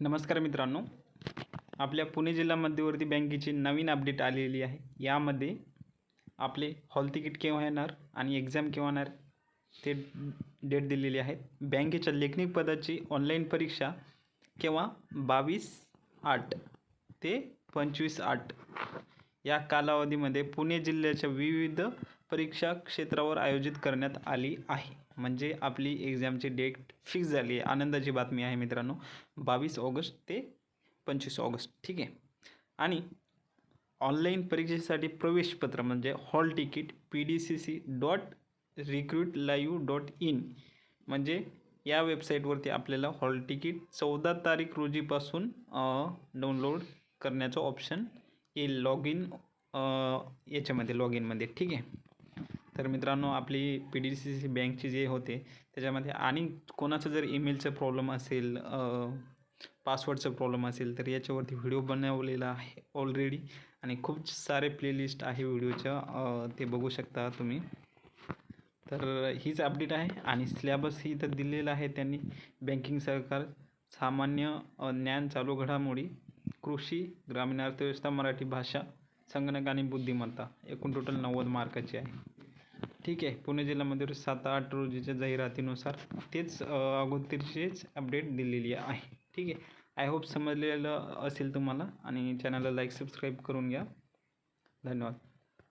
नमस्कार मित्रांनो. आपल्या पुणे जिल्हा मध्यवर्ती बँकेची नवीन अपडेट आलेली आहे. यामध्ये आपले हॉल तिकीट केव्हा येणार आणि एक्झाम केव्हा येणार ते डेट दिलेली आहेत बँकेच्या लेखनिक पदाची ऑनलाईन परीक्षा केव्हा? बावीस आठ ते पंचवीस आठ. या कालावधीमध्ये पुणे जिल्ह्याच्या विविध परीक्षा क्षेत्रावर आयोजित करण्यात आली आहे. म्हणजे आपली एक्झामची डेट फिक्स झाली आहे. आनंदाची बातमी आहे मित्रांनो. बावीस ऑगस्ट ते पंचवीस ऑगस्ट. ठीक आहे? आणि ऑनलाईन परीक्षेसाठी प्रवेशपत्र म्हणजे hall ticket P D C C dot recruit live dot in म्हणजे या वेबसाईटवरती आपल्याला हॉल तिकीट चौदा तारीख रोजीपासून डाउनलोड करण्याचं ऑप्शन हे लॉग इन याच्यामध्ये लॉग इनमध्ये ठीक आहे? तर मित्रांनो आपली पी डी सी सी बँकची जे होते त्याच्यामध्ये आणि कोणाचं जर ईमेलचं प्रॉब्लेम असेल पासवर्डचं प्रॉब्लेम असेल तर याच्यावरती व्हिडिओ बनवलेला आहे ऑलरेडी आणि खूप सारे प्लेलिस्ट आहे व्हिडिओच्या ते बघू शकता तुम्ही. तर हीच अपडेट आहे आणि सिलेबस ही इथं दिलेलं आहे त्यांनी. बँकिंग सहकार सामान्य ज्ञान चालू घडामोडी कृषी ग्रामीण अर्थव्यवस्था मराठी भाषा संगणक आणि बुद्धिमत्ता एकूण टोटल नव्वद मार्काची आहे. ठीक आहे पुणे जिल्ह्यामध्ये सात आठ रोजीच्या जाहिरातीनुसार तेच अगोदरचीच अपडेट दिलेली आहे. ठीक आहे आय होप समजलेलं असेल तुम्हाला आणि चॅनलला लाईक सबस्क्राईब करून घ्या. धन्यवाद.